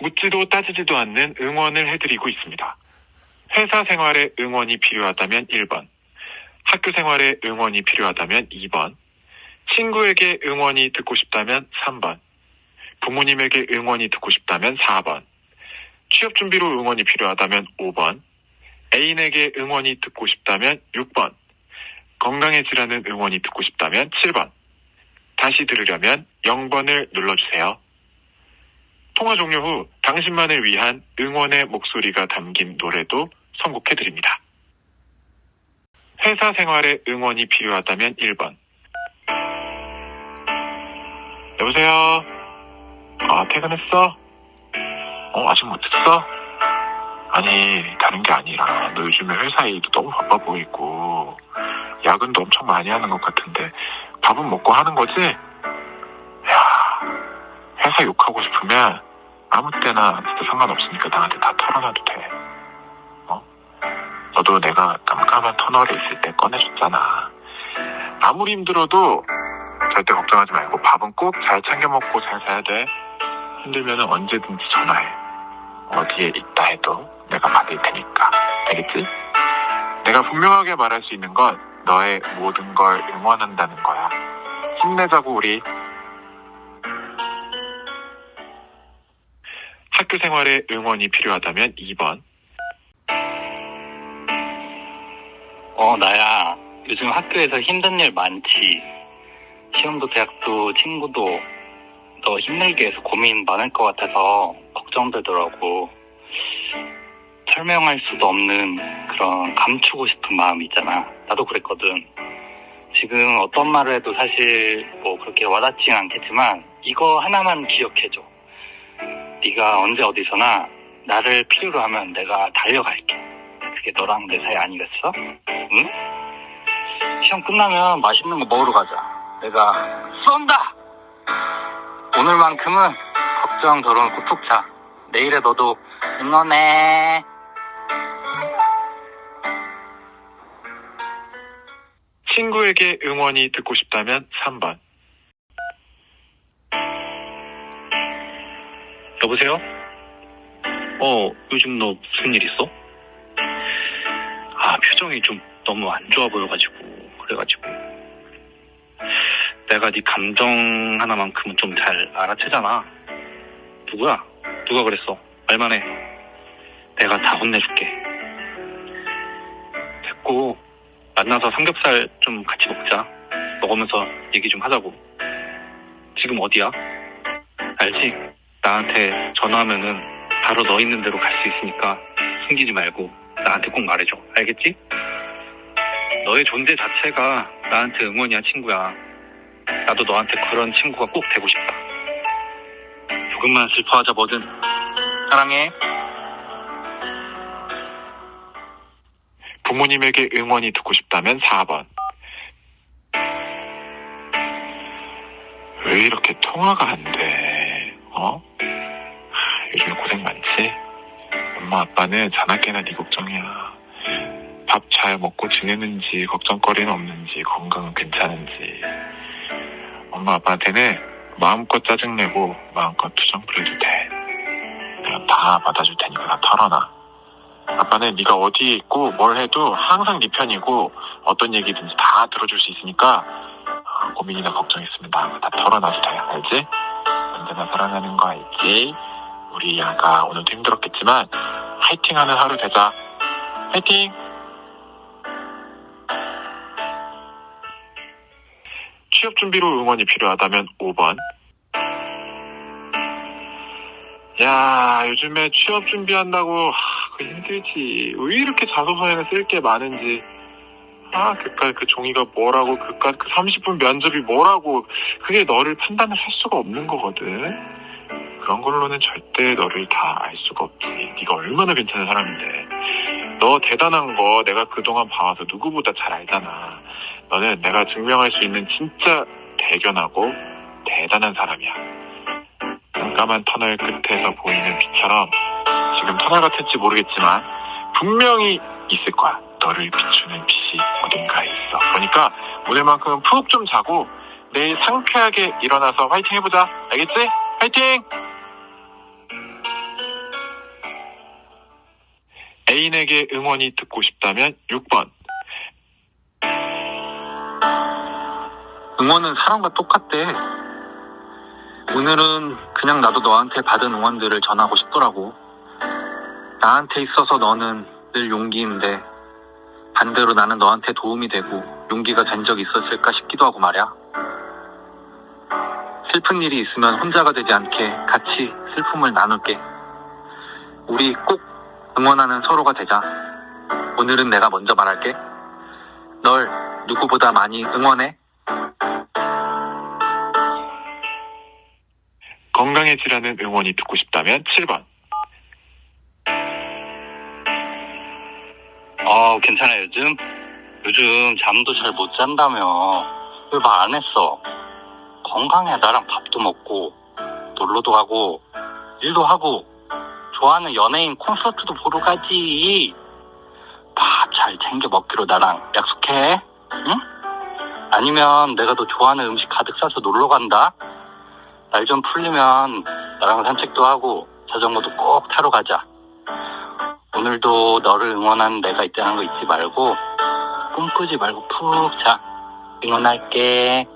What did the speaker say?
묻지도 따지지도 않는 응원을 해드리고 있습니다. 회사 생활에 응원이 필요하다면 1번, 학교 생활에 응원이 필요하다면 2번, 친구에게 응원이 듣고 싶다면 3번, 부모님에게 응원이 듣고 싶다면 4번, 취업 준비로 응원이 필요하다면 5번, 애인에게 응원이 듣고 싶다면 6번, 건강해지라는 응원이 듣고 싶다면 7번, 다시 들으려면 0번을 눌러주세요. 통화 종료 후 당신만을 위한 응원의 목소리가 담긴 노래도 선곡해드립니다. 회사 생활에 응원이 필요하다면 1번. 여보세요? 아, 퇴근했어? 어, 아직 못했어? 아니, 다른 게 아니라, 너 요즘에 회사 일도 너무 바빠 보이고, 야근도 엄청 많이 하는 것 같은데, 밥은 먹고 하는 거지? 야, 회사 욕하고 싶으면, 아무 때나 상관없으니까 나한테 다 털어놔도 돼. 어? 너도 내가 깜깜한 터널에 있을 때 꺼내줬잖아. 아무리 힘들어도 절대 걱정하지 말고 밥은 꼭 잘 챙겨 먹고 잘 자야 돼. 힘들면 언제든지 전화해. 어디에 있다 해도 내가 받을 테니까. 알겠지? 내가 분명하게 말할 수 있는 건 너의 모든 걸 응원한다는 거야. 힘내자고 우리. 학교 생활에 응원이 필요하다면 2번. 어, 나야. 요즘 학교에서 힘든 일 많지. 시험도 대학도 친구도 너 힘들게 해서 고민 많을 것 같아서 걱정되더라고. 설명할 수도 없는 그런 감추고 싶은 마음이 있잖아. 나도 그랬거든. 지금 어떤 말을 해도 사실 뭐 그렇게 와닿지는 않겠지만 이거 하나만 기억해줘. 네가 언제 어디서나 나를 필요로 하면 내가 달려갈게. 그게 너랑 내 사이 아니겠어? 응? 시험 끝나면 맛있는 거 먹으러 가자. 내가 쏜다! 오늘만큼은 걱정 덜어놓고 푹 자. 내일에 너도 응원해. 친구에게 응원이 듣고 싶다면 3번. 여보세요? 어, 요즘 너 무슨 일 있어? 아, 표정이 좀 너무 안 좋아 보여가지고, 그래가지고. 내가 네 감정 하나만큼은 좀 잘 알아채잖아. 누구야? 누가 그랬어? 말만 해. 내가 다 혼내줄게. 됐고, 만나서 삼겹살 좀 같이 먹자. 먹으면서 얘기 좀 하자고. 지금 어디야? 알지? 나한테 전화하면은 바로 너 있는 대로 갈 수 있으니까 숨기지 말고 나한테 꼭 말해줘. 알겠지? 너의 존재 자체가 나한테 응원이야, 친구야. 나도 너한테 그런 친구가 꼭 되고 싶다. 조금만 슬퍼하자, 뭐든. 사랑해. 부모님에게 응원이 듣고 싶다면 4번. 왜 이렇게 통화가 안 돼? 어? 하, 요즘에 고생 많지? 엄마 아빠는 자나깨나 네 걱정이야. 밥 잘 먹고 지내는지 걱정거리는 없는지 건강은 괜찮은지. 엄마 아빠한테는 마음껏 짜증내고 마음껏 투정 부려도 돼. 내가 다 받아줄 테니까 다 털어놔. 아빠는 네가 어디에 있고 뭘 해도 항상 네 편이고 어떤 얘기든지 다 들어줄 수 있으니까 어, 고민이나 걱정 있으면 나한테 다 털어놔도 돼 알지? 언제나 사랑하는 거 알지? 우리 양가 오늘도 힘들었겠지만 화이팅하는 하루 되자 화이팅! 취업 준비로 응원이 필요하다면 5번 야, 요즘에 취업 준비한다고, 하, 그 힘들지. 왜 이렇게 자소서에는 쓸 게 많은지. 아, 그깟 그 종이가 뭐라고, 그깟 그 30분 면접이 뭐라고. 그게 너를 판단을 할 수가 없는 거거든. 그런 걸로는 절대 너를 다 알 수가 없지. 네가 얼마나 괜찮은 사람인데. 너 대단한 거 내가 그동안 봐와서 누구보다 잘 알잖아. 너는 내가 증명할 수 있는 진짜 대견하고 대단한 사람이야. 깜깜한 터널 끝에서 보이는 빛처럼 지금 터널 같을지 모르겠지만 분명히 있을 거야. 너를 비추는 빛이 어딘가에 있어. 그러니까 오늘만큼은 푹 좀 자고 내일 상쾌하게 일어나서 화이팅 해보자. 알겠지? 화이팅! 애인에게 응원이 듣고 싶다면 6번. 응원은 사람과 똑같대. 오늘은 그냥 나도 너한테 받은 응원들을 전하고 싶더라고. 나한테 있어서 너는 늘 용기인데 반대로 나는 너한테 도움이 되고 용기가 된적 있었을까 싶기도 하고 말이야. 슬픈 일이 있으면 혼자가 되지 않게 같이 슬픔을 나눌게. 우리 꼭 응원하는 서로가 되자. 오늘은 내가 먼저 말할게. 널 누구보다 많이 응원해. 건강해지라는 응원이 듣고 싶다면 7번. 어, 괜찮아, 요즘? 요즘 잠도 잘 못 잔다며. 왜 말 안 했어? 건강해, 나랑 밥도 먹고, 놀러도 가고, 일도 하고, 좋아하는 연예인 콘서트도 보러 가지. 밥 잘 챙겨 먹기로 나랑 약속해. 응? 아니면 내가 더 좋아하는 음식 가득 싸서 놀러 간다. 날 좀 풀리면 나랑 산책도 하고, 자전거도 꼭 타러 가자. 오늘도 너를 응원하는 내가 있다는 거 잊지 말고 꿈꾸지 말고 푹 자. 응원할게.